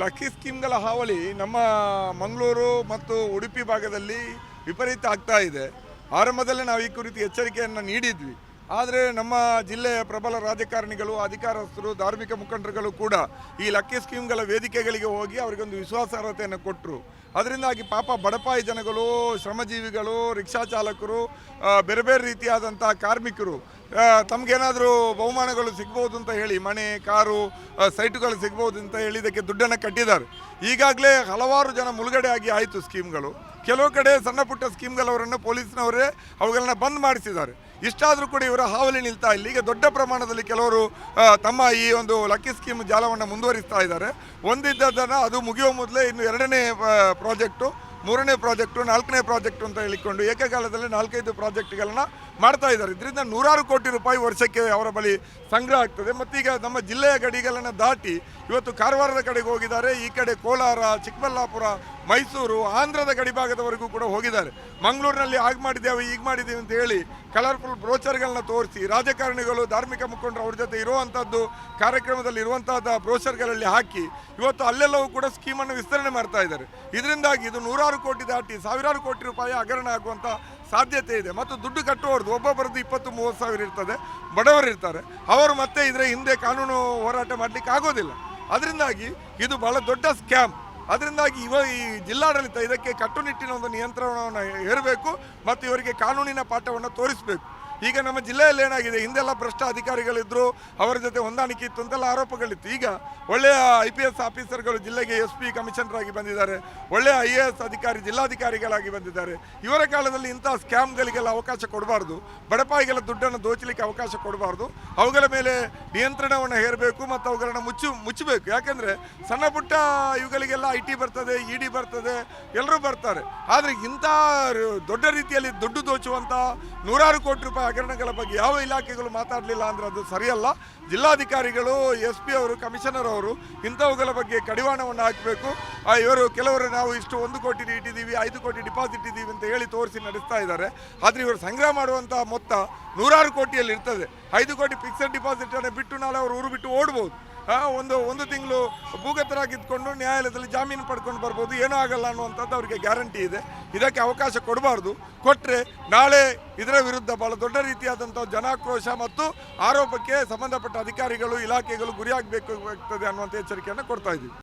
Lucky ಸ್ಕೀಮ್ಗಳ ಹಾವಳಿ ನಮ್ಮ ಮಂಗಳೂರು ಮತ್ತು ಉಡುಪಿ ಭಾಗದಲ್ಲಿ ವಿಪರೀತ ಆಗ್ತಾ ಇದೆ. ಆರಂಭದಲ್ಲೇ ನಾವು ಈ ಕುರಿತು ಎಚ್ಚರಿಕೆಯನ್ನು ನೀಡಿದ್ವಿ. ಆದರೆ ನಮ್ಮ ಜಿಲ್ಲೆಯ ಪ್ರಬಲ ರಾಜಕಾರಣಿಗಳು, ಅಧಿಕಾರಸ್ಥರು, ಧಾರ್ಮಿಕ ಮುಖಂಡರುಗಳು ಕೂಡ ಈ ಲಕ್ಕಿ ಸ್ಕೀಮ್ಗಳ ವೇದಿಕೆಗಳಿಗೆ ಹೋಗಿ ಅವರಿಗೊಂದು ವಿಶ್ವಾಸಾರ್ಹತೆಯನ್ನು ಕೊಟ್ಟರು ಅದರಿಂದಾಗಿ ಪಾಪ ಬಡಪಾಯಿ ಜನಗಳು, ಶ್ರಮಜೀವಿಗಳು, ರಿಕ್ಷಾ ಚಾಲಕರು ಬೇರೆ ಬೇರೆ ರೀತಿಯಾದಂಥ ಕಾರ್ಮಿಕರು ತಮಗೇನಾದರೂ ಬಹುಮಾನಗಳು ಸಿಗ್ಬೋದು ಅಂತ ಹೇಳಿ, ಮನೆ, ಕಾರು ಸೈಟುಗಳು ಸಿಗ್ಬೋದು ಅಂತ ಹೇಳಿ ಇದಕ್ಕೆ ದುಡ್ಡನ್ನು ಕಟ್ಟಿದ್ದಾರೆ. ಈಗಾಗಲೇ ಹಲವಾರು ಜನ ಮುಳುಗಡೆ ಆಗಿ ಆಯಿತು ಸ್ಕೀಮ್ಗಳು. ಕೆಲವು ಕಡೆ ಸಣ್ಣ ಪುಟ್ಟ ಸ್ಕೀಮ್ಗಳವರನ್ನು ಪೊಲೀಸ್ನವರೇ ಅವುಗಳನ್ನ ಬಂದ್ ಮಾಡಿಸಿದ್ದಾರೆ. ಇಷ್ಟಾದರೂ ಕೂಡ ಇವರ ಹಾವಳಿ ನಿಲ್ತಾ ಇಲ್ಲ. ಈಗ ದೊಡ್ಡ ಪ್ರಮಾಣದಲ್ಲಿ ಕೆಲವರು ತಮ್ಮ ಈ ಒಂದು ಲಕ್ಕಿ ಸ್ಕೀಮ್ ಜಾಲವನ್ನು ಮುಂದುವರಿಸ್ತಾ ಇದ್ದಾರೆ. ಒಂದಿದ್ದದನ್ನು ಅದು ಮುಗಿಯುವ ಮೊದಲೇ ಇನ್ನು ಎರಡನೇ ಪ್ರಾಜೆಕ್ಟು, ಮೂರನೇ ಪ್ರಾಜೆಕ್ಟು, ನಾಲ್ಕನೇ ಪ್ರಾಜೆಕ್ಟು ಅಂತ ಹೇಳಿಕೊಂಡು ಏಕಕಾಲದಲ್ಲಿ ನಾಲ್ಕೈದು ಪ್ರಾಜೆಕ್ಟ್ಗಳನ್ನ ಮಾಡ್ತಾ ಇದ್ದಾರೆ. ಇದರಿಂದ ನೂರಾರು ಕೋಟಿ ರೂಪಾಯಿ ವರ್ಷಕ್ಕೆ ಅವರ ಬಳಿ ಸಂಗ್ರಹ ಆಗ್ತದೆ. ಮತ್ತೀಗ ನಮ್ಮ ಜಿಲ್ಲೆಯ ಗಡಿಗಳನ್ನು ದಾಟಿ ಇವತ್ತು ಕಾರವಾರದ ಕಡೆಗೆ ಹೋಗಿದ್ದಾರೆ. ಈ ಕಡೆ ಕೋಲಾರ, ಚಿಕ್ಕಬಳ್ಳಾಪುರ, ಮೈಸೂರು, ಆಂಧ್ರದ ಗಡಿಭಾಗದವರೆಗೂ ಕೂಡ ಹೋಗಿದ್ದಾರೆ. ಮಂಗಳೂರಿನಲ್ಲಿ ಆಗ ಮಾಡಿದ್ದೇವೆ ಈಗ ಮಾಡಿದ್ದೇವೆ ಅಂತ ಹೇಳಿ ಕಲರ್ಫುಲ್ ಬ್ರೋಚರ್ಗಳನ್ನ ತೋರಿಸಿ ರಾಜಕಾರಣಿಗಳು, ಧಾರ್ಮಿಕ ಮುಖಂಡರು ಅವ್ರ ಜೊತೆ ಇರುವಂಥದ್ದು ಕಾರ್ಯಕ್ರಮದಲ್ಲಿ ಇರುವಂತಹದ ಬ್ರೋಚರ್ಗಳಲ್ಲಿ ಹಾಕಿ ಇವತ್ತು ಅಲ್ಲೆಲ್ಲವೂ ಕೂಡ ಸ್ಕೀಮನ್ನು ವಿಸ್ತರಣೆ ಮಾಡ್ತಾ ಇದ್ದಾರೆ. ಇದರಿಂದಾಗಿ ಇದು ನೂರಾರು ಕೋಟಿ ದಾಟಿ ಸಾವಿರಾರು ಕೋಟಿ ರೂಪಾಯಿ ಹಗರಣ ಆಗುವಂಥ ಸಾಧ್ಯತೆ ಇದೆ. ಮತ್ತು ದುಡ್ಡು ಕಟ್ಟುವವ್ರದ್ದು ಒಬ್ಬೊಬ್ಬರದ್ದು ಇಪ್ಪತ್ತು, ಮೂವತ್ತು ಸಾವಿರ ಇರ್ತದೆ. ಬಡವರು ಇರ್ತಾರೆ. ಅವರು ಮತ್ತೆ ಇದರ ಹಿಂದೆ ಕಾನೂನು ಹೋರಾಟ ಮಾಡಲಿಕ್ಕೆ ಆಗೋದಿಲ್ಲ. ಅದರಿಂದಾಗಿ ಇದು ಬಹಳ ದೊಡ್ಡ ಸ್ಕ್ಯಾಮ್ ಅದರಿಂದಾಗಿ ಇವ ಈ ಜಿಲ್ಲಾಡಳಿತ ಇದಕ್ಕೆ ಕಟ್ಟುನಿಟ್ಟಿನ ಒಂದು ನಿಯಂತ್ರಣವನ್ನು ಹೇರಬೇಕು ಮತ್ತು ಇವರಿಗೆ ಕಾನೂನಿನ ಪಾಠವನ್ನು ತೋರಿಸಬೇಕು. ಈಗ ನಮ್ಮ ಜಿಲ್ಲೆಯಲ್ಲಿ ಏನಾಗಿದೆ? ಹಿಂದೆಲ್ಲ ಭ್ರಷ್ಟ ಅಧಿಕಾರಿಗಳಿದ್ರು ಅವರ ಜೊತೆ ಹೊಂದಾಣಿಕೆ ಇತ್ತು ಅಂತೆಲ್ಲ ಆರೋಪಗಳಿತ್ತು. ಈಗ ಒಳ್ಳೆಯ ಐ ಪಿ ಎಸ್ ಆಫೀಸರ್ಗಳು ಜಿಲ್ಲೆಗೆ ಎಸ್ ಪಿ, ಕಮಿಷನರ್ ಆಗಿ ಬಂದಿದ್ದಾರೆ. ಒಳ್ಳೆಯ ಐ ಎ ಎಸ್ ಅಧಿಕಾರಿ, ಜಿಲ್ಲಾಧಿಕಾರಿಗಳಾಗಿ ಬಂದಿದ್ದಾರೆ. ಇವರ ಕಾಲದಲ್ಲಿ ಇಂಥ ಸ್ಕ್ಯಾಮ್ಗಳಿಗೆಲ್ಲ ಅವಕಾಶ ಕೊಡಬಾರ್ದು. ಬಡಪಾಯಿಗೆಲ್ಲ ದುಡ್ಡನ್ನು ದೋಚಲಿಕ್ಕೆ ಅವಕಾಶ ಕೊಡಬಾರ್ದು. ಅವುಗಳ ಮೇಲೆ ನಿಯಂತ್ರಣವನ್ನು ಹೇರಬೇಕು ಮತ್ತು ಅವುಗಳನ್ನು ಮುಚ್ಚು, ಮುಚ್ಚಬೇಕು. ಯಾಕೆಂದರೆ ಸಣ್ಣ ಪುಟ್ಟ ಇವುಗಳಿಗೆಲ್ಲ ಐ ಟಿ ಬರ್ತದೆ, ಇ ಡಿ ಬರ್ತದೆ, ಎಲ್ಲರೂ ಬರ್ತಾರೆ. ಆದರೆ ಇಂಥ ದೊಡ್ಡ ರೀತಿಯಲ್ಲಿ ದುಡ್ಡು ದೋಚುವಂಥ ನೂರಾರು ಕೋಟಿ ರೂಪಾಯಿ ಹಗರಣಗಳ ಬಗ್ಗೆ ಯಾವ ಇಲಾಖೆಗಳು ಮಾತಾಡಲಿಲ್ಲ ಅಂದರೆ ಅದು ಸರಿಯಲ್ಲ. ಜಿಲ್ಲಾಧಿಕಾರಿಗಳು, ಎಸ್ ಪಿ ಅವರು, ಕಮಿಷನರ್ ಅವರು ಇಂಥವುಗಳ ಬಗ್ಗೆ ಕಡಿವಾಣವನ್ನು ಹಾಕಬೇಕು. ಇವರು ಕೆಲವರು ನಾವು ಇಷ್ಟು ಒಂದು ಕೋಟಿ ಇಟ್ಟಿದ್ದೀವಿ ಐದು ಕೋಟಿ ಡಿಪಾಸಿಟ್ ಇದ್ದೀವಿ ಅಂತ ಹೇಳಿ ತೋರಿಸಿ ನಡೆಸ್ತಾ ಇದ್ದಾರೆ. ಆದರೆ ಇವರು ಸಂಗ್ರಹ ಮಾಡುವಂಥ ಮೊತ್ತ ನೂರಾರು ಕೋಟಿಯಲ್ಲಿ ಇರ್ತದೆ. ಐದು ಕೋಟಿ ಫಿಕ್ಸೆಡ್ ಡಿಪಾಸಿಟ್ ಅನ್ನು ಬಿಟ್ಟು ನಾಳೆ ಅವರು ಊರು ಬಿಟ್ಟು ಓಡ್ಬೋದು. ಒಂದು ಒಂದು ತಿಂಗಳು ಭೂಗತರಾಗಿದ್ಕೊಂಡು ನ್ಯಾಯಾಲಯದಲ್ಲಿ ಜಾಮೀನು ಪಡ್ಕೊಂಡು ಬರ್ಬೋದು, ಏನೂ ಆಗಲ್ಲ ಅನ್ನುವಂಥದ್ದು ಅವರಿಗೆ ಗ್ಯಾರಂಟಿ ಇದೆ. ಇದಕ್ಕೆ ಅವಕಾಶ ಕೊಡಬಾರ್ದು. ಕೊಟ್ಟರೆ ನಾಳೆ ಇದರ ವಿರುದ್ಧ ಬಹಳ ದೊಡ್ಡ ರೀತಿಯಾದಂಥ ಜನಾಕ್ರೋಶ ಮತ್ತು ಆರೋಪಕ್ಕೆ ಸಂಬಂಧಪಟ್ಟ ಅಧಿಕಾರಿಗಳು, ಇಲಾಖೆಗಳು ಗುರಿಯಾಗಬೇಕು ಆಗ್ತದೆ ಅನ್ನುವಂಥ ಎಚ್ಚರಿಕೆಯನ್ನು ಕೊಡ್ತಾ ಇದ್ದೀವಿ.